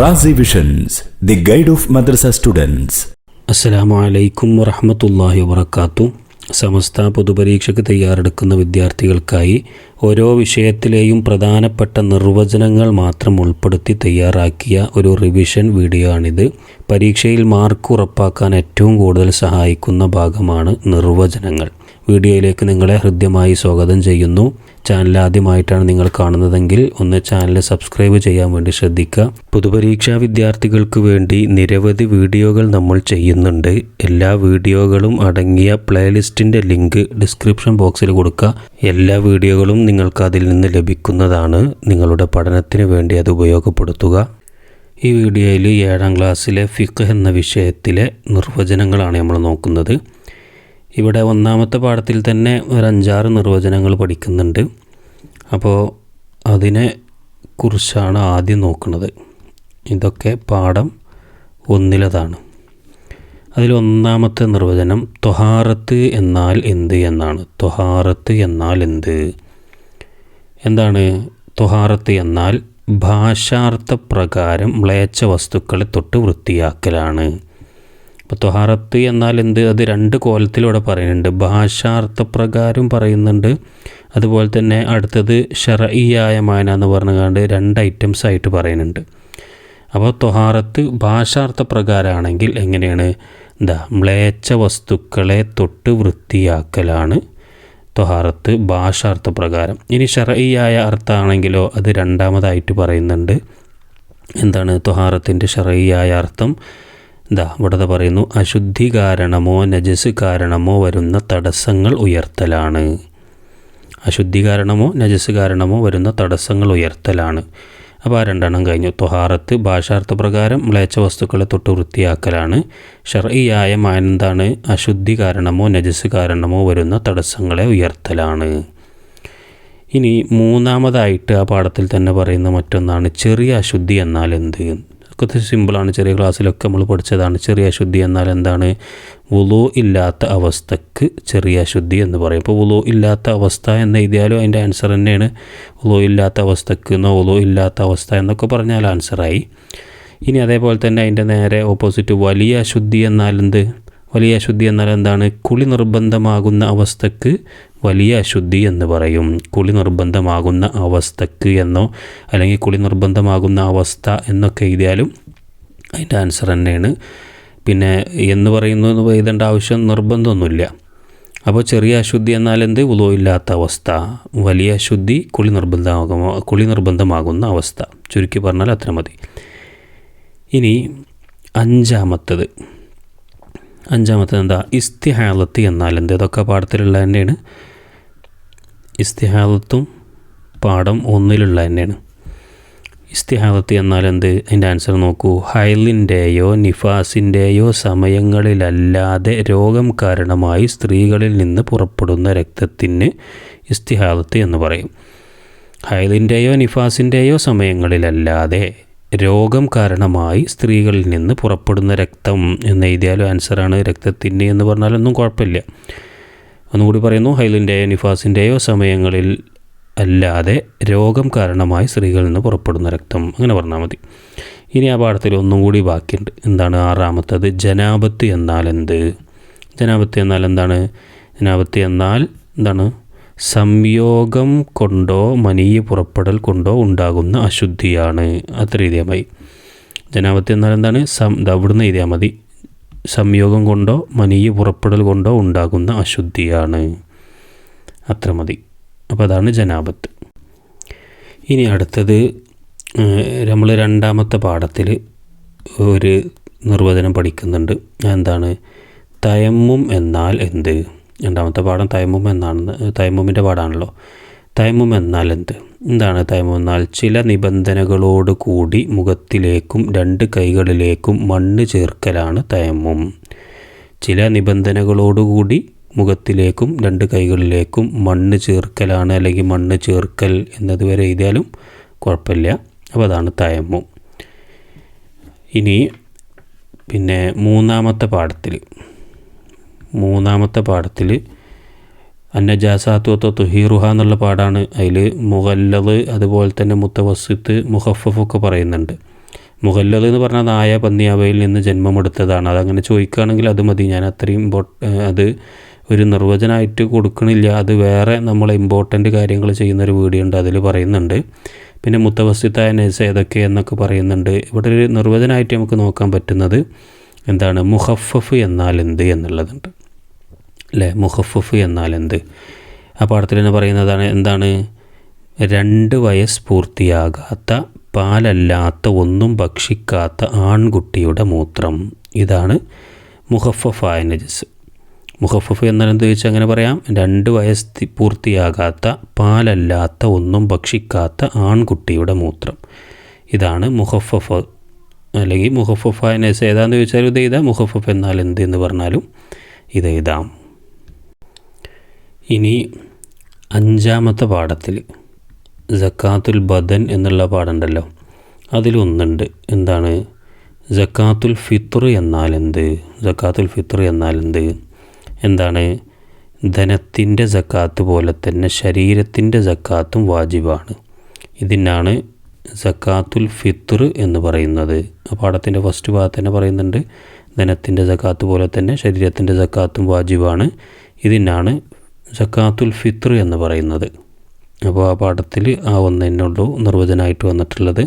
Razi visions the guide of madrasa students അസ്സലാമു അലൈക്കും വറഹമത്തല്ലാഹി വബർക്കാത്തു സമസ്ത പൊതുപരീക്ഷയ്ക്ക് തയ്യാറെടുക്കുന്ന വിദ്യാർത്ഥികൾക്കായി ഓരോ വിഷയത്തിലെയും പ്രധാനപ്പെട്ട നിർവചനങ്ങൾ മാത്രം ഉൾപ്പെടുത്തി തയ്യാറാക്കിയ ഒരു റിവിഷൻ വീഡിയോ ആണിത്. പരീക്ഷയിൽ മാർക്ക് ഉറപ്പാക്കാൻ ഏറ്റവും കൂടുതൽ സഹായിക്കുന്ന ഭാഗമാണ് നിർവചനങ്ങൾ. വീഡിയോയിലേക്ക് നിങ്ങളെ ഹൃദ്യമായി സ്വാഗതം ചെയ്യുന്നു. ചാനൽ ആദ്യമായിട്ടാണ് നിങ്ങൾ കാണുന്നതെങ്കിൽ ഒന്ന് ചാനൽ സബ്സ്ക്രൈബ് ചെയ്യാൻ വേണ്ടി ശ്രദ്ധിക്കുക. പൊതുപരീക്ഷാ വിദ്യാർത്ഥികൾക്ക് വേണ്ടി നിരവധി വീഡിയോകൾ നമ്മൾ ചെയ്യുന്നുണ്ട്. എല്ലാ വീഡിയോകളും അടങ്ങിയ പ്ലേലിസ്റ്റിന്റെ ലിങ്ക് ഡിസ്ക്രിപ്ഷൻ ബോക്സിൽ കൊടുക്കുക. എല്ലാ വീഡിയോകളും നിങ്ങൾക്ക് അതിൽ നിന്ന് ലഭിക്കുന്നതാണ്. നിങ്ങളുടെ പഠനത്തിന് വേണ്ടി അത് ഉപയോഗപ്പെടുത്തുക. ഈ വീഡിയോയിൽ ഏഴാം ക്ലാസ്സിലെ ഫിഖ് എന്ന വിഷയത്തിലെ നിർവചനങ്ങളാണ് നമ്മൾ നോക്കുന്നത്. ഇവിടെ ഒന്നാമത്തെ പാഠത്തിൽ തന്നെ ഒരു അഞ്ചാറ് നിർവചനങ്ങൾ പഠിക്കുന്നുണ്ട്. അപ്പോൾ അതിനെ കുറിച്ചാണ് ആദ്യം നോക്കുന്നത്. ഇതൊക്കെ പാഠം ഒന്നിലതാണ്. അതിലൊന്നാമത്തെ നിർവചനം തൊഹാറത്ത് എന്നാൽ എന്ത് എന്നാണ്. തൊഹാറത്ത് എന്നാൽ എന്ത്? എന്താണ്? തൊഹാറത്ത് എന്നാൽ ഭാഷാർത്ഥ പ്രകാരം മ്ലേച്ഛ വസ്തുക്കളെ തൊട്ട് വൃത്തിയാക്കലാണ്. അപ്പോൾ തൊഹാറത്ത് എന്നാൽ എന്ത്? അത് രണ്ട് കോലത്തിലൂടെ പറയുന്നുണ്ട്. ഭാഷാർത്ഥപ്രകാരം പറയുന്നുണ്ട്. അതുപോലെ തന്നെ അടുത്തത് ഷറയ്യായ മാന എന്ന് പറഞ്ഞുകൊണ്ട് രണ്ട് ഐറ്റംസ് ആയിട്ട് പറയുന്നുണ്ട്. അപ്പോൾ തൊഹാറത്ത് ഭാഷാർത്ഥ പ്രകാരമാണെങ്കിൽ എങ്ങനെയാണ്? എന്താ മ്ലേച്ച വസ്തുക്കളെ തൊട്ട് വൃത്തിയാക്കലാണ് തൊഹാറത്ത് ഭാഷാർത്ഥ പ്രകാരം ഇനി ഷറയ്യായ അർത്ഥമാണെങ്കിലോ അത് രണ്ടാമതായിട്ട് പറയുന്നുണ്ട്. എന്താണ് തൊഹാറത്തിന്റെ ഷറയ്യായ അർത്ഥം? എന്താ ഇവിടെ പറയുന്നു അശുദ്ധി കാരണമോ നജസ് കാരണമോ വരുന്ന തടസ്സങ്ങൾ ഉയർത്തലാണ്. അശുദ്ധി കാരണമോ നജസ് കാരണമോ വരുന്ന തടസ്സങ്ങൾ ഉയർത്തലാണ്. അപ്പോൾ ആ രണ്ടെണ്ണം കഴിഞ്ഞു. തൊഹാറത്ത് ഭാഷാർത്ഥ പ്രകാരം മ്ലേച്ച വസ്തുക്കളെ തൊട്ട് വൃത്തിയാക്കലാണ്. ഷർഇയായ മാനന്താണ്? അശുദ്ധി കാരണമോ നജസ് കാരണമോ വരുന്ന തടസ്സങ്ങളെ ഉയർത്തലാണ്. ഇനി മൂന്നാമതായിട്ട് ആ പാഠത്തിൽ തന്നെ പറയുന്ന മറ്റൊന്നാണ് ചെറിയ അശുദ്ധി എന്നാൽ എന്ത്? ഒക്കെ സിമ്പിളാണ് ചെറിയ ക്ലാസ്സിലൊക്കെ നമ്മൾ പഠിച്ചതാണ്. ചെറിയ അശുദ്ധി എന്നാൽ എന്താണ്? വുളു ഇല്ലാത്ത അവസ്ഥക്ക് ചെറിയ അശുദ്ധി എന്ന് പറയും. ഇപ്പോൾ വുളു ഇല്ലാത്ത അവസ്ഥ എന്ന് എഴുതിയാലും അതിന്റെ ആൻസർ തന്നെയാണ്. വുളു ഇല്ലാത്ത അവസ്ഥക്ക് എന്നോ വുളു ഇല്ലാത്ത അവസ്ഥ എന്നൊക്കെ പറഞ്ഞാൽ ആൻസറായി ഇനി അതേപോലെ തന്നെ അതിന്റെ നേരെ ഓപ്പോസിറ്റ് വലിയ അശുദ്ധി എന്നാൽ എന്ത്? വലിയ അശുദ്ധി എന്നാൽ എന്താണ്? കുളി നിർബന്ധമാകുന്ന അവസ്ഥക്ക് വലിയ അശുദ്ധി എന്ന് പറയും. കുളി നിർബന്ധമാകുന്ന അവസ്ഥക്ക് എന്നോ അല്ലെങ്കിൽ കുളി നിർബന്ധമാകുന്ന അവസ്ഥ എന്നൊക്കെ എഴുതിയാലും അതിന്റെ ആൻസർ തന്നെയാണ്. പിന്നെ എന്ന് പറയുന്നു എന്ന് എഴുതേണ്ട ആവശ്യം നിർബന്ധമൊന്നുമില്ല. അപ്പോൾ ചെറിയ അശുദ്ധി എന്നാൽ എന്ത്? ഉലോ ഇല്ലാത്ത അവസ്ഥ. വലിയ അശുദ്ധി കുളി നിർബന്ധമാകുമോ കുളി നിർബന്ധമാകുന്ന അവസ്ഥ. ചുരുക്കി പറഞ്ഞാൽ അത്ര മതി. ഇനി അഞ്ചാമത്തത്. അഞ്ചാമത്തത് എന്താ ഇസ്തിഹാലത്ത് എന്നാൽ എന്ത് ഇതൊക്കെ പാഠത്തിലുള്ള തന്നെയാണ്. ഇസ്തിഹാലത്തും പാഠം ഒന്നിലുള്ള തന്നെയാണ്. ഇസ്തിഹാലത്ത് എന്നാൽ എന്ത് അതിന്റെ ആൻസർ നോക്കൂ. ഹൈലിന്റെയോ നിഫാസിന്റെയോ സമയങ്ങളിലല്ലാതെ രോഗം കാരണമായി സ്ത്രീകളിൽ നിന്ന് പുറപ്പെടുന്ന രക്തത്തിന് ഇസ്തിഹാലത്ത് എന്ന് പറയും. ഹൈലിന്റെയോ നിഫാസിന്റെയോ സമയങ്ങളിലല്ലാതെ രോഗം കാരണമായി സ്ത്രീകളിൽ നിന്ന് പുറപ്പെടുന്ന രക്തം എന്ന് എഴുതിയാലും ആൻസറാണ് രക്തത്തിന്റെ എന്ന് പറഞ്ഞാലൊന്നും കുഴപ്പമില്ല. ഒന്നുകൂടി പറയുന്നു ഹൈലിന്റെയോ നിഫാസിന്റെയോ സമയങ്ങളിൽ അല്ലാതെ രോഗം കാരണമായി സ്ത്രീകളിൽ നിന്ന് പുറപ്പെടുന്ന രക്തം. അങ്ങനെ പറഞ്ഞാൽ മതി. ഇനി ആ പാഠത്തിൽ ഒന്നും കൂടി ബാക്കിയുണ്ട്. എന്താണ് ആറാമത്തത്? ജനാപത്ത് എന്നാൽ എന്ത്? ജനാപത്ത് എന്നാൽ എന്താണ്? ജനാപത്ത് എന്നാൽ എന്താണ്? സംയോഗം കൊണ്ടോ മനീയ പുറപ്പെടൽ കൊണ്ടോ ഉണ്ടാകുന്ന അശുദ്ധിയാണ്. അത്ര എഴുതിയാൽ മതി. ജനാപത്യം എന്നാൽ എന്താണ്? സം അവിടുന്ന് എഴുതിയാൽ മതി. സംയോഗം കൊണ്ടോ മനീയ പുറപ്പെടൽ കൊണ്ടോ ഉണ്ടാകുന്ന അശുദ്ധിയാണ്. അത്ര മതി. അപ്പോൾ അതാണ് ജനാപത്ത് ഇനി അടുത്തത് നമ്മൾ രണ്ടാമത്തെ പാഠത്തിൽ ഒരു നിർവചനം പഠിക്കുന്നുണ്ട്. എന്താണ് തയമ്മും എന്നാൽ എന്ത്? രണ്ടാമത്തെ പാഠം തൈമും എന്നാണ് തൈമുമിന്റെ പാഠമാണല്ലോ തൈമും എന്നാൽ എന്ത്? എന്താണ് തൈമം എന്നാൽ? ചില നിബന്ധനകളോട് കൂടി മുഖത്തിലേക്കും രണ്ട് കൈകളിലേക്കും മണ്ണ് ചേർക്കലാണ് തൈമും. ചില നിബന്ധനകളോടുകൂടി മുഖത്തിലേക്കും രണ്ട് കൈകളിലേക്കും മണ്ണ് ചേർക്കലാണ് അല്ലെങ്കിൽ മണ്ണ് ചേർക്കൽ എന്നതുവരെ എഴുതിയാലും കുഴപ്പമില്ല. അപ്പോൾ അതാണ് തയമ്മും ഇനി പിന്നെ മൂന്നാമത്തെ പാഠത്തിൽ. മൂന്നാമത്തെ പാഠത്തിൽ അന്നജാസാത്വത്വ തുഹീറുഹ എന്നുള്ള പാടാണ് അതിൽ മുഹല്ലത് അതുപോലെ തന്നെ മുത്തവസിത്ത് മുഹഫഫൊക്കെ പറയുന്നുണ്ട്. മുഹല്ലത് എന്ന് പറഞ്ഞാൽ നായ പന്നി അവയിൽ നിന്ന് ജന്മമെടുത്തതാണ്. അതങ്ങനെ ചോദിക്കുകയാണെങ്കിൽ അത് മതി. ഞാൻ അത്രയും അത് ഒരു നിർവചനമായിട്ട് കൊടുക്കണില്ല. അത് വേറെ നമ്മൾ ഇമ്പോർട്ടന്റ് കാര്യങ്ങൾ ചെയ്യുന്നൊരു വീഡിയോ ഉണ്ട്. അതിൽ പറയുന്നുണ്ട്. പിന്നെ മുത്തവസ്തിത്തായ നെസ് ഏതൊക്കെ എന്നൊക്കെ പറയുന്നുണ്ട്. ഇവിടെ ഒരു നിർവചനമായിട്ട് നമുക്ക് നോക്കാൻ പറ്റുന്നത് എന്താണ്? മുഹഫഫ് എന്നാൽ എന്ത് എന്നുള്ളതുണ്ട്. അല്ലേ മുഹഫഫ് എന്നാൽ എന്ത് ആ പാഠത്തിൽ തന്നെ പറയുന്നതാണ് എന്താണ്? രണ്ട് വയസ്സ് പൂർത്തിയാകാത്ത പാലല്ലാത്ത ഒന്നും ഭക്ഷിക്കാത്ത ആൺകുട്ടിയുടെ മൂത്രം. ഇതാണ് മുഹഫഫായ നജസ്. മുഹഫഫ് എന്നാൽ എന്ത് ചോദിച്ചാൽ അങ്ങനെ പറയാം? രണ്ട് വയസ്സ് പൂർത്തിയാകാത്ത പാലല്ലാത്ത ഒന്നും ഭക്ഷിക്കാത്ത ആൺകുട്ടിയുടെ മൂത്രം. ഇതാണ് മുഹഫഫ് അല്ലെങ്കിൽ മുഹഫഫായ നജസ് ഏതാണെന്ന് ചോദിച്ചാൽ ഇത് എഴുതാം. മുഹഫഫ് എന്നാൽ എന്ത് എന്ന് പറഞ്ഞാലും ഇത് എഴുതാം. ഇനി അഞ്ചാമത്തെ പാഠത്തിൽ ജക്കാത്തുൽ ബദൻ എന്നുള്ള പാഠമുണ്ടല്ലോ അതിലൊന്നുണ്ട് എന്താണ്? ജക്കാത്തുൽ ഫിത്ർ എന്നാൽ എന്ത്? ജക്കാത്തുൽ ഫിത്ർ എന്നാൽ എന്ത്? എന്താണ്? ധനത്തിന്റെ ജക്കാത്ത് പോലെ തന്നെ ശരീരത്തിന്റെ ജക്കാത്തും വാജിബാണ്. ഇതിനാണ് ജക്കാത്തുൽ ഫിത്ർ എന്ന് പറയുന്നത്. ആ പാഠത്തിന്റെ ഫസ്റ്റ് ഭാഗത്ത് തന്നെ പറയുന്നുണ്ട്. ധനത്തിന്റെ ജക്കാത്ത് പോലെ തന്നെ ശരീരത്തിന്റെ ജക്കാത്തും വാജിബാണ്. ഇതിനാണ് സക്കാത്തുൽ ഫിത്ർ എന്ന് പറയുന്നത്. അപ്പോൾ ആ പാഠത്തിൽ ആ ഒന്ന് തന്നെ ഉള്ളൂ നിർവചനമായിട്ട് വന്നിട്ടുള്ളത്.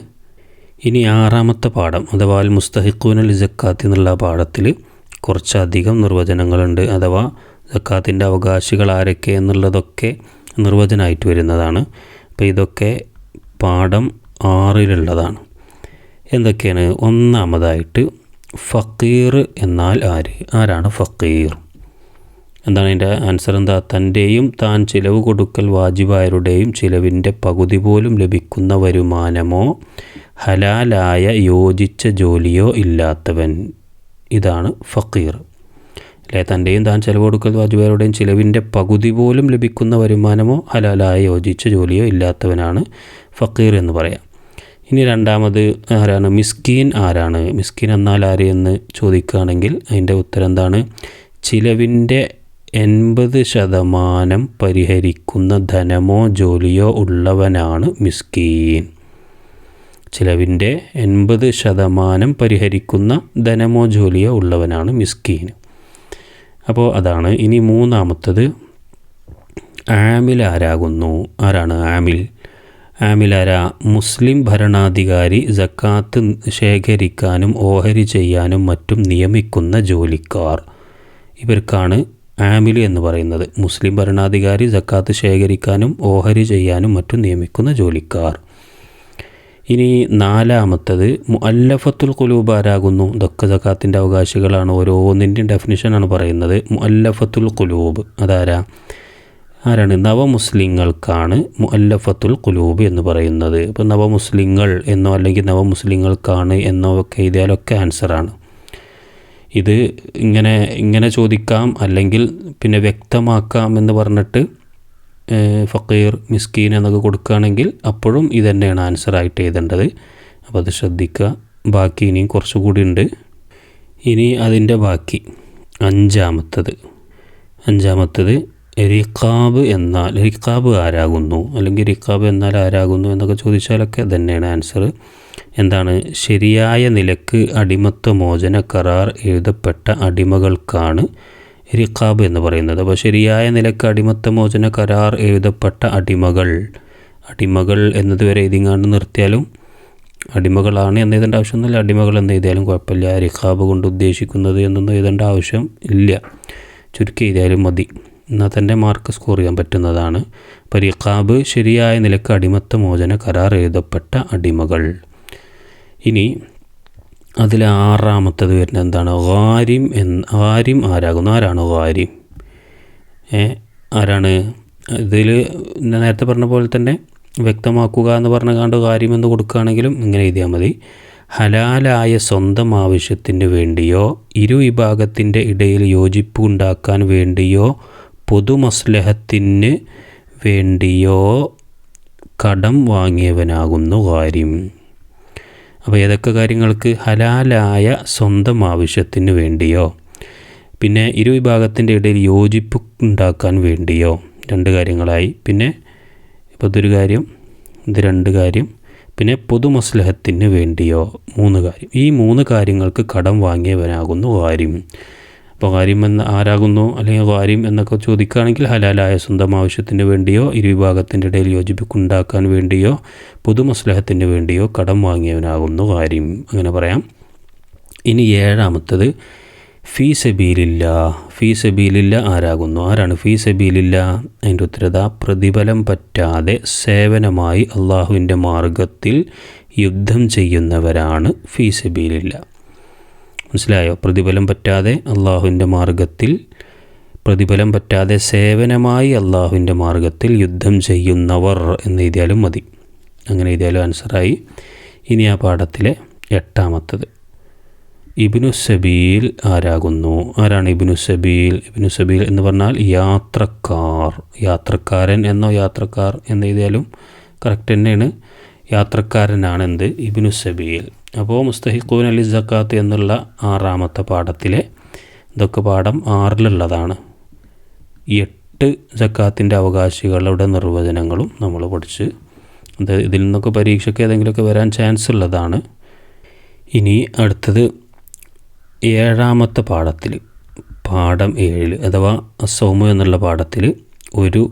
ഇനി ആറാമത്തെ പാഠം അഥവാ അൽ മുസ്തഹിഖൂനൽ ജക്കാത്ത് എന്നുള്ള പാഠത്തിൽ കുറച്ചധികം നിർവചനങ്ങളുണ്ട്. അഥവാ ജക്കാത്തിന്റെ അവകാശികൾ ആരൊക്കെ എന്നുള്ളതൊക്കെ നിർവചനമായിട്ട് വരുന്നതാണ്. അപ്പോൾ ഇതൊക്കെ പാഠം ആറിലുള്ളതാണ്. എന്തൊക്കെയാണ്? ഒന്നാമതായിട്ട് ഫക്കീർ എന്നാൽ ആര്? ആരാണ് ഫക്കീർ? എന്താണ് അതിന്റെ ആൻസർ എന്താ? തന്റെയും താൻ ചിലവ് കൊടുക്കൽ വാജിബായരുടെയും ചിലവിന്റെ പകുതി പോലും ലഭിക്കുന്ന വരുമാനമോ ഹലാലായ യോജിച്ച ജോലിയോ ഇല്ലാത്തവൻ. ഇതാണ് ഫക്കീർ അല്ലെ? തന്റെയും താൻ ചിലവ് കൊടുക്കൽ വാജിബായരുടെയും ചിലവിന്റെ പകുതി പോലും ലഭിക്കുന്ന വരുമാനമോ ഹലാലായ യോജിച്ച ജോലിയോ ഇല്ലാത്തവനാണ് ഫക്കീർ എന്ന് പറയാം. ഇനി രണ്ടാമത് ആരാണ്? മിസ്കീൻ ആരാണ്? മിസ്കീൻ എന്നാൽ ആരെയെന്ന് ചോദിക്കുകയാണെങ്കിൽ അതിന്റെ ഉത്തരം എന്താണ്? ചിലവിന്റെ എൺപത് ശതമാനം പരിഹരിക്കുന്ന ധനമോ ജോലിയോ ഉള്ളവനാണ് മിസ്കീൻ. ചിലവിന്റെ എൺപത് ശതമാനം പരിഹരിക്കുന്ന ധനമോ ജോലിയോ ഉള്ളവനാണ് മിസ്കീൻ. അപ്പോൾ അതാണ് ഇനി മൂന്നാമത്തത്. ആമിൽ ആരാകുന്നു? ആരാണ് ആമിൽ? ആരാ? മുസ്ലിം ഭരണാധികാരി ജക്കാത്ത് ശേഖരിക്കാനും ഓഹരി ചെയ്യാനും മറ്റും നിയമിക്കുന്ന ജോലിക്കാർ. ഇവർക്കാണ് ആമിൽ എന്ന് പറയുന്നത്. മുസ്ലിം ഭരണാധികാരി ജക്കാത്ത് ശേഖരിക്കാനും ഓഹരി ചെയ്യാനും മറ്റും നിയമിക്കുന്ന ജോലിക്കാർ. ഇനി നാലാമത്തത് മുഅല്ലഫത്തുൽ ഖുലൂബ് ആരാകുന്നു? ഇതൊക്കെ ജക്കാത്തിന്റെ അവകാശികളാണ്. ഓരോന്നിന്റെയും ഡെഫിനിഷനാണ് പറയുന്നത്. മുഅല്ലഫത്തുൽ കുലൂബ് അതാരാ? ആരാണ്? നവമുസ്ലിങ്ങൾക്കാണ് മുഅല്ലഫത്തുൽ കുലൂബ് എന്ന് പറയുന്നത്. ഇപ്പോൾ നവമുസ്ലിങ്ങൾ എന്നോ അല്ലെങ്കിൽ നവമുസ്ലിങ്ങൾക്കാണ് എന്നോ ഒക്കെ എഴുതിയാലൊക്കെ ആൻസറാണ് ഇത് ഇങ്ങനെ ഇങ്ങനെ ചോദിക്കാം അല്ലെങ്കിൽ പിന്നെ വ്യക്തമാക്കാം എന്ന് പറഞ്ഞിട്ട് ഫക്കീർ മിസ്കീൻ എന്നൊക്കെ കൊടുക്കുകയാണെങ്കിൽ അപ്പോഴും ഇത് തന്നെയാണ് ആൻസറായിട്ട് എഴുതേണ്ടത്. അപ്പോൾ അത് ശ്രദ്ധിക്കുക. ബാക്കി ഇനിയും കുറച്ചുകൂടി ഉണ്ട്. ഇനി അതിന്റെ ബാക്കി. അഞ്ചാമത്തത്. അഞ്ചാമത്തത് റിക്കാബ് എന്നാൽ റിക്കാബ് ആരാകുന്നു? അല്ലെങ്കിൽ റിക്കാബ് എന്നാൽ ആരാകുന്നു എന്നൊക്കെ ചോദിച്ചാലൊക്കെ തന്നെയാണ് ആൻസർ എന്താണ്? ശരിയായ നിലയ്ക്ക് അടിമത്വ മോചന കരാർ എഴുതപ്പെട്ട അടിമകൾക്കാണ് റിഖാബ് എന്ന് പറയുന്നത്. അപ്പോൾ ശരിയായ നിലയ്ക്ക് അടിമത്വ മോചന കരാർ എഴുതപ്പെട്ട അടിമകൾ അടിമകൾ എന്നതുവരെ ഇതിങ്ങാണ്ട് നിർത്തിയാലും അടിമകളാണ് എന്ന് എഴുതേണ്ട ആവശ്യമൊന്നുമില്ല. അടിമകൾ എന്ന് എഴുതിയാലും കുഴപ്പമില്ല. റിഖാബ് കൊണ്ട് ഉദ്ദേശിക്കുന്നത് എന്നൊന്നും എഴുതേണ്ട ആവശ്യം ഇല്ല. ചുരുക്കി എഴുതിയാലും മതി. എന്നാൽ തന്നെ മാർക്ക് സ്കോർ ചെയ്യാൻ പറ്റുന്നതാണ്. റിഖാബ് ശരിയായ നിലയ്ക്ക് അടിമത്വ മോചന കരാർ എഴുതപ്പെട്ട അടിമകൾ. ഇനി അതിൽ ആറാമത്തത് വരുന്നത് എന്താണ്? ഗാരിം എന്ന് ഗാരിം ആരാകുന്നു? ആരാണ് ഗാരിം? ആരാണ്? ഇതിൽ നേരത്തെ പറഞ്ഞ പോലെ തന്നെ വ്യക്തമാക്കുക എന്ന് പറഞ്ഞ കണ്ട് കാര്യം എന്ന് കൊടുക്കുകയാണെങ്കിലും ഇങ്ങനെ എഴുതിയാൽ മതി. ഹലാലായ സ്വന്തം ആവശ്യത്തിന് വേണ്ടിയോ ഇരു വിഭാഗത്തിന്റെ ഇടയിൽ യോജിപ്പ് ഉണ്ടാക്കാൻ വേണ്ടിയോ പൊതുമസ്ലഹത്തിന് വേണ്ടിയോ കടം വാങ്ങിയവനാകുന്നു കാര്യം അപ്പോൾ ഏതൊക്കെ കാര്യങ്ങൾക്ക് ഹലാലായ സ്വന്തം ആവശ്യത്തിന് വേണ്ടിയോ? പിന്നെ ഇരുവിഭാഗത്തിന്റെ ഇടയിൽ യോജിപ്പ് ഉണ്ടാക്കാൻ വേണ്ടിയോ? രണ്ട് കാര്യങ്ങളായി. പിന്നെ ഇപ്പോൾ ഇതൊരു കാര്യം ഇത് രണ്ട് കാര്യം. പിന്നെ പൊതുമസ്ലഹത്തിന് വേണ്ടിയോ? മൂന്ന് കാര്യം. ഈ മൂന്ന് കാര്യങ്ങൾക്ക് കടം വാങ്ങിയവനാകുന്നു വാര്യം അപ്പോൾ ഗാരിം എന്ന ആരാകുന്നു? അല്ലെങ്കിൽ ഗാരിം എന്നൊക്കെ ചോദിക്കുകയാണെങ്കിൽ ഹലാലായ സ്വന്തം ആവശ്യത്തിന് വേണ്ടിയോ ഇരുവിഭാഗത്തിന്റെ ഇടയിൽ യോജിപ്പിക്കുണ്ടാക്കാൻ വേണ്ടിയോ പൊതുമസ്ലഹത്തിന് വേണ്ടിയോ കടം വാങ്ങിയവനാകുന്നു ഗാരിം അങ്ങനെ പറയാം. ഇനി ഏഴാമത്തത് ഫീ സബീലില്ല. ഫീ സബീലില്ല ആരാകുന്നു? ആരാണ് ഫീ സബീലില്ല? അതിന്റെ ഉത്തരത പ്രതിഫലം പറ്റാതെ സേവനമായി അള്ളാഹുവിന്റെ മാർഗത്തിൽ യുദ്ധം ചെയ്യുന്നവരാണ് ഫീ സബീലില്ല. മനസ്സിലായോ? പ്രതിഫലം പറ്റാതെ അള്ളാഹുവിന്റെ മാർഗത്തിൽ പ്രതിഫലം പറ്റാതെ സേവനമായി അള്ളാഹുവിന്റെ മാർഗത്തിൽ യുദ്ധം ചെയ്യുന്നവർ എന്ന് എഴുതിയാലും മതി. അങ്ങനെ എഴുതിയാലും ആൻസറായി. ഇനി ആ പാഠത്തിലെ എട്ടാമത്തത്. ഇബിനു സബീൽ ആരാകുന്നു? ആരാണ് ഇബിനു സബീൽ? ഇബിനു സബീൽ എന്ന് പറഞ്ഞാൽ യാത്രക്കാർ. യാത്രക്കാരൻ എന്നോ യാത്രക്കാർ എന്ന് എഴുതിയാലും കറക്റ്റ് തന്നെയാണ്. യാത്രക്കാരനാണ് എന്ത് ഇബിനു സബീൽ. അപ്പോൾ മുസ്തഹിഖൂൻ അലി സക്കാത്ത് എന്നുള്ള ആറാമത്തെ പാഠത്തിലെ ഇതൊക്കെ പാഠം ആറിലുള്ളതാണ്. എട്ട് സക്കാത്തിന്റെ അവകാശികളുടെ നിർവചനങ്ങളും നമ്മൾ പഠിച്ച് ഇത് ഇതിൽ നിന്നൊക്കെ പരീക്ഷയ്ക്ക് ഏതെങ്കിലുമൊക്കെ വരാൻ ചാൻസ് ഉള്ളതാണ്. ഇനി അടുത്തത് ഏഴാമത്തെ പാഠത്തിൽ പാഠം ഏഴിൽ അഥവാ സൗമ്യ എന്നുള്ള പാഠത്തിൽ ഒരു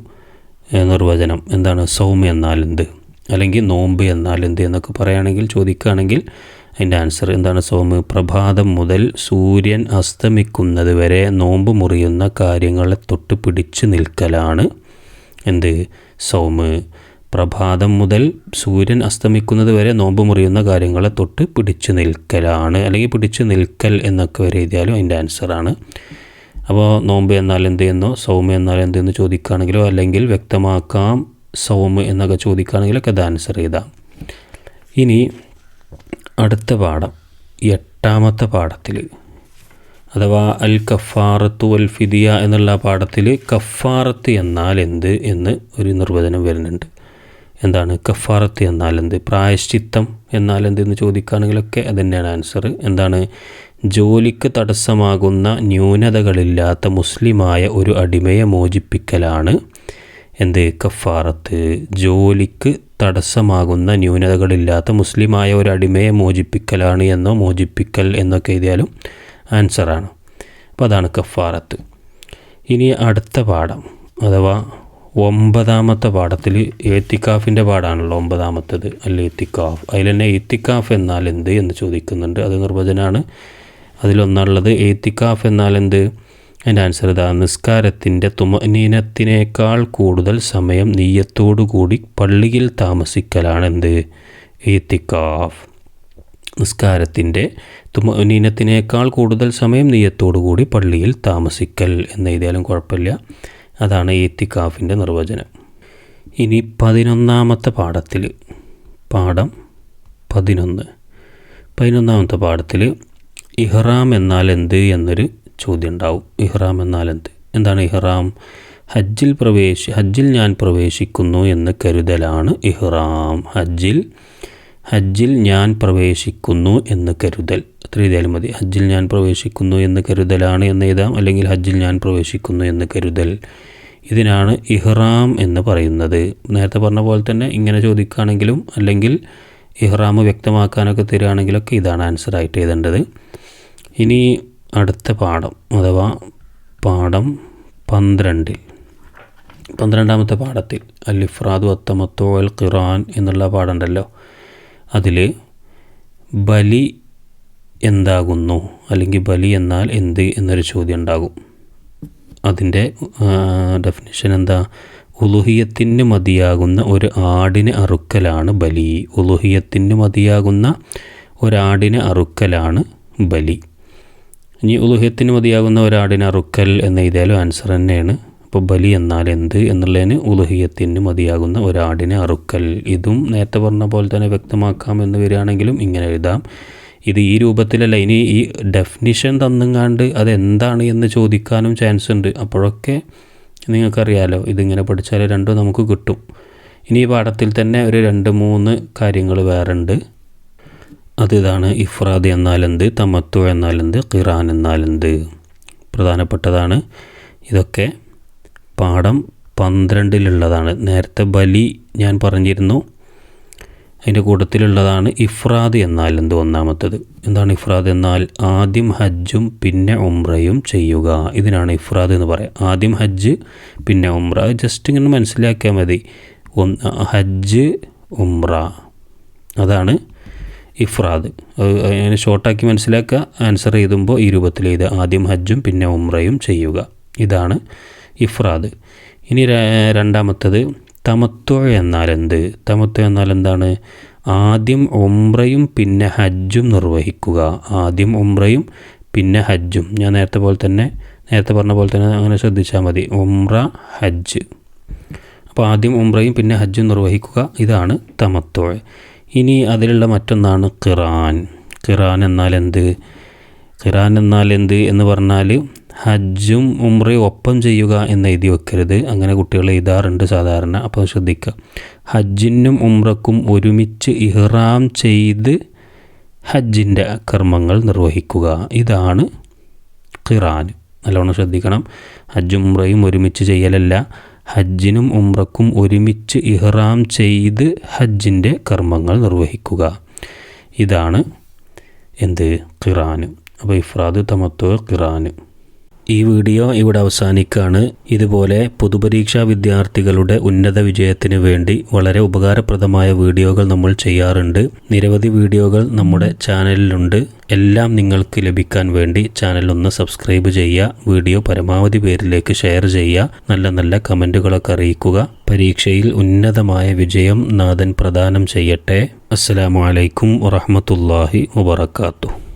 നിർവചനം. എന്താണ്? സൗമ്യ എന്നാൽ എന്ത്? അല്ലെങ്കിൽ നോമ്പ് എന്നാൽ എന്ത് എന്നൊക്കെ പറയുകയാണെങ്കിൽ ചോദിക്കുകയാണെങ്കിൽ അതിന്റെ ആൻസർ എന്താണ്? സോമ് പ്രഭാതം മുതൽ സൂര്യൻ അസ്തമിക്കുന്നത് വരെ നോമ്പ് മുറിയുന്ന കാര്യങ്ങളെ തൊട്ട് പിടിച്ചു നിൽക്കലാണ്. എന്ത്? സോമ് പ്രഭാതം മുതൽ സൂര്യൻ അസ്തമിക്കുന്നത് വരെ നോമ്പ് മുറിയുന്ന കാര്യങ്ങളെ തൊട്ട് പിടിച്ചു നിൽക്കലാണ്. അല്ലെങ്കിൽ പിടിച്ചു നിൽക്കൽ എന്നൊക്കെ വരെ എഴുതിയാലും അതിന്റെ ആൻസറാണ് അപ്പോൾ നോമ്പ് എന്നാൽ എന്ത് എന്നോ സൗമ്യ എന്നാൽ എന്ത് എന്ന് ചോദിക്കുകയാണെങ്കിലോ അല്ലെങ്കിൽ വ്യക്തമാക്കാം സൗമ് എന്നൊക്കെ ചോദിക്കുകയാണെങ്കിലൊക്കെ അത് ആൻസർ ചെയ്താൽ ഇനി അടുത്ത പാഠം എട്ടാമത്തെ പാഠത്തിൽ അഥവാ അൽ കഫാറത്തു അൽ ഫിദിയ എന്നുള്ള പാഠത്തിൽ കഫാറത്ത് എന്നാൽ എന്ത് എന്ന് ഒരു നിർവചനം വരുന്നുണ്ട്. എന്താണ് കഫാറത്ത് എന്നാൽ എന്ത്? പ്രായശ്ചിത്തം എന്നാൽ എന്ത് എന്ന് ചോദിക്കുകയാണെങ്കിലൊക്കെ അത് തന്നെയാണ് ആൻസർ എന്താണ്? ജോലിക്ക് തടസ്സമാകുന്ന ന്യൂനതകളില്ലാത്ത മുസ്ലിമായ ഒരു അടിമയെ മോചിപ്പിക്കലാണ്. എന്ത്? കഫാറത്ത്. ജോലിക്ക് തടസ്സമാകുന്ന ന്യൂനതകളില്ലാത്ത മുസ്ലിമായ ഒരു അടിമയെ മോചിപ്പിക്കലാണ് എന്നോ മോചിപ്പിക്കൽ എന്നൊക്കെ എഴുതിയാലും ആൻസറാണ്. അപ്പോൾ അതാണ് കഫാറത്ത്. ഇനി അടുത്ത പാഠം. അഥവാ ഒമ്പതാമത്തെ പാഠത്തിൽ ഏത്തിക്കാഫിന്റെ പാഠാണല്ലോ ഒമ്പതാമത്തത്. അല്ല ഏത്തിക്കാഫ്. അതിൽ തന്നെ ഏത്തിക്കാഫ് എന്നാൽ എന്ത് എന്ന് ചോദിക്കുന്നുണ്ട്. അത് നിർവചനമാണ് അതിലൊന്നുള്ളത് ഏത്തിക്കാഫ് എന്നാൽ എന്ത്? അതിന്റെ ആൻസർ ഇതാ നിസ്കാരത്തിന്റെ തുമനീനത്തിനേക്കാൾ കൂടുതൽ സമയം കൂടി പള്ളിയിൽ താമസിക്കലാണ് എന്ത് ഏത്തിക്കാഫ് നിസ്കാരത്തിന്റെ തുമനീനത്തിനേക്കാൾ കൂടുതൽ സമയം കൂടി പള്ളിയിൽ താമസിക്കൽ എന്ന് എഴുതിയാലും കുഴപ്പമില്ല. അതാണ് ഈത്തിക്കാഫിന്റെ നിർവചനം. ഇനി പതിനൊന്നാമത്തെ പാഠത്തിൽ പാഠം പതിനൊന്ന്. പതിനൊന്നാമത്തെ പാഠത്തിൽ ഇഹ്റാം എന്നാൽ എന്ത് എന്നൊരു ചോദ്യം ഉണ്ടാവും ഇഹ്റാം എന്നാൽ എന്ത്? എന്താണ് ഇഹ്റാം? ഹജ്ജിൽ പ്രവേശി ഹജ്ജിൽ ഞാൻ പ്രവേശിക്കുന്നു എന്ന് കരുതലാണ് ഇഹ്റാം. ഹജ്ജിൽ ഹജ്ജിൽ ഞാൻ പ്രവേശിക്കുന്നു എന്ന് കരുതൽ. അത്ര ചെയ്താലും മതി. ഹജ്ജിൽ ഞാൻ പ്രവേശിക്കുന്നു എന്ന് കരുതലാണ് എന്ന് എഴുതാം. അല്ലെങ്കിൽ ഹജ്ജിൽ ഞാൻ പ്രവേശിക്കുന്നു എന്ന് കരുതൽ. ഇതിനാണ് ഇഹ്റാം എന്ന് പറയുന്നത്. നേരത്തെ പറഞ്ഞ പോലെ തന്നെ ഇങ്ങനെ ചോദിക്കുകയാണെങ്കിലും അല്ലെങ്കിൽ ഇഹ്റാം വ്യക്തമാക്കാനൊക്കെ തരികയാണെങ്കിലൊക്കെ ഇതാണ് ആൻസർ ആയിട്ട് എഴുതേണ്ടത്. ഇനി അടുത്ത പാഠം അഥവാ പാഠം പന്ത്രണ്ടിൽ. പന്ത്രണ്ടാമത്തെ പാഠത്തിൽ അലിഫ്രാദു അത്തമത്തോ അൽ ഖിറാൻ എന്നുള്ള പാഠമുണ്ടല്ലോ. അതിൽ ബലി എന്താകുന്നു? അല്ലെങ്കിൽ ബലി എന്നാൽ എന്ത് എന്നൊരു ചോദ്യം ഉണ്ടാകും. അതിന്റെ ഡെഫിനിഷൻ എന്താ? ഉലുഹിയത്തിന് മതിയാകുന്ന ഒരു ആടിനെ അറുക്കലാണ് ബലി. ഉലുഹിയത്തിന് മതിയാകുന്ന ഒരാടിനെ അറുക്കലാണ് ബലി. ഇനി ഉലുഹ്യത്തിന് മതിയാകുന്ന ഒരാടിനെ അറുക്കൽ എന്ന് എഴുതിയാലും ആൻസർ തന്നെയാണ്. അപ്പോൾ ബലി എന്നാൽ എന്ത് എന്നുള്ളതിന് ഉലുഹിയത്തിന് മതിയാകുന്ന ഒരാടിനെ അറുക്കൽ. ഇതും നേരത്തെ പറഞ്ഞ പോലെ തന്നെ വ്യക്തമാക്കാം എന്ന് വരികയാണെങ്കിലും ഇങ്ങനെ എഴുതാം. ഇത് ഈ രൂപത്തിലല്ല ഇനി ഈ ഡെഫിനിഷൻ തന്നുങ്ങാണ്ട് അതെന്താണ് എന്ന് ചോദിക്കാനും ചാൻസ് ഉണ്ട്. അപ്പോഴൊക്കെ നിങ്ങൾക്കറിയാലോ ഇതിങ്ങനെ പഠിച്ചാൽ രണ്ടും നമുക്ക് കിട്ടും. ഇനി ഈ പാഠത്തിൽ തന്നെ ഒരു രണ്ട് മൂന്ന് കാര്യങ്ങൾ വേറെ അതിതാണ് ഇഫ്രാദ് എന്നാലെന്ത് തമത്തു എന്നാലെന്ത് ഖിറാൻ എന്നാലെന്ത് പ്രധാനപ്പെട്ടതാണ് ഇതൊക്കെ പാഠം പന്ത്രണ്ടിലുള്ളതാണ്. നേരത്തെ ബലി ഞാൻ പറഞ്ഞിരുന്നു. അതിന്റെ കൂട്ടത്തിലുള്ളതാണ് ഇഫ്രാദ് എന്നാൽ എന്ത് ഒന്നാമത്തത്. എന്താണ് ഇഫ്രാദ് എന്നാൽ ആദ്യം ഹജ്ജും പിന്നെ ഉംറയും ചെയ്യുക. ഇതിനാണ് ഇഫ്രാദ് എന്ന് പറയുക ആദ്യം ഹജ്ജ് പിന്നെ ഉംറ. ജസ്റ്റ് ഇങ്ങനെ മനസ്സിലാക്കിയാൽ മതി. ഒന്ന് ഹജ്ജ് ഉംറ. അതാണ് ഇഫ്രാദ്. അത് അതിനെ ഷോർട്ടാക്കി മനസ്സിലാക്കുക. ആൻസർ എഴുതുമ്പോൾ ഈ രൂപത്തിൽ ആദ്യം ഹജ്ജും പിന്നെ ഉമ്രയും ചെയ്യുക. ഇതാണ് ഇഫ്രാദ്. ഇനി രണ്ടാമത്തത് തമത്വ എന്നാൽ എന്ത്? തമത്വ എന്നാൽ എന്താണ്? ആദ്യം ഉംറയും പിന്നെ ഹജ്ജും നിർവഹിക്കുക. ആദ്യം ഉംറയും പിന്നെ ഹജ്ജും. ഞാൻ നേരത്തെ പോലെ തന്നെ നേരത്തെ പറഞ്ഞ പോലെ തന്നെ അങ്ങനെ ശ്രദ്ധിച്ചാൽ മതി. ഉംറ ഹജ്ജ്. അപ്പോൾ ആദ്യം ഉംറയും പിന്നെ ഹജ്ജും നിർവഹിക്കുക. ഇതാണ് തമത്വ ഇനി അതിലുള്ള മറ്റൊന്നാണ് ഖിറാൻ. ഖിറാൻ എന്നാൽ എന്ത്? ഖിറാൻ എന്നാൽ എന്ത് എന്ന് പറഞ്ഞാൽ ഹജ്ജും ഉംറയും ഒപ്പം ചെയ്യുക എന്ന് എഴുതി വെക്കരുത്. അങ്ങനെ കുട്ടികൾ എഴുതാറുണ്ട് സാധാരണ. അപ്പോൾ ശ്രദ്ധിക്കുക. ഹജ്ജിനും ഉംറക്കും ഒരുമിച്ച് ഇഹ്റാം ചെയ്ത് ഹജ്ജിന്റെ കർമ്മങ്ങൾ നിർവഹിക്കുക. ഇതാണ് ഖിറാൻ. നല്ലോണം ശ്രദ്ധിക്കണം. ഹജ്ജും ഉംറയും ഒരുമിച്ച് ചെയ്യലല്ല. ഹജ്ജിനും ഉംറക്കും ഒരുമിച്ച് ഇഹ്റാം ചെയ്ത് ഹജ്ജിന്റെ കർമ്മങ്ങൾ നിർവഹിക്കുക. ഇതാണ് എന്ത്? ഖിറാന് അപ്പോൾ ഇഫ്രാദ് തമത്വ ഖിറാന് ഈ വീഡിയോ ഇവിടെ അവസാനിക്കുകയാണ്. ഇതുപോലെ പൊതുപരീക്ഷാ വിദ്യാർത്ഥികളുടെ ഉന്നത വിജയത്തിന് വേണ്ടി വളരെ ഉപകാരപ്രദമായ വീഡിയോകൾ നമ്മൾ ചെയ്യാറുണ്ട്. നിരവധി വീഡിയോകൾ നമ്മുടെ ചാനലിലുണ്ട്. എല്ലാം നിങ്ങൾക്ക് ലഭിക്കാൻ വേണ്ടി ചാനൽ ഒന്ന് സബ്സ്ക്രൈബ് ചെയ്യുക വീഡിയോ പരമാവധി പേരിലേക്ക് ഷെയർ ചെയ്യുക നല്ല നല്ല കമന്റുകളൊക്കെ അറിയിക്കുക. പരീക്ഷയിൽ ഉന്നതമായ വിജയം നാഥൻ പ്രദാനം ചെയ്യട്ടെ. അസ്സലാമു അലൈക്കും വറഹ്മത്തുള്ളാഹി വബറകാതുഹു.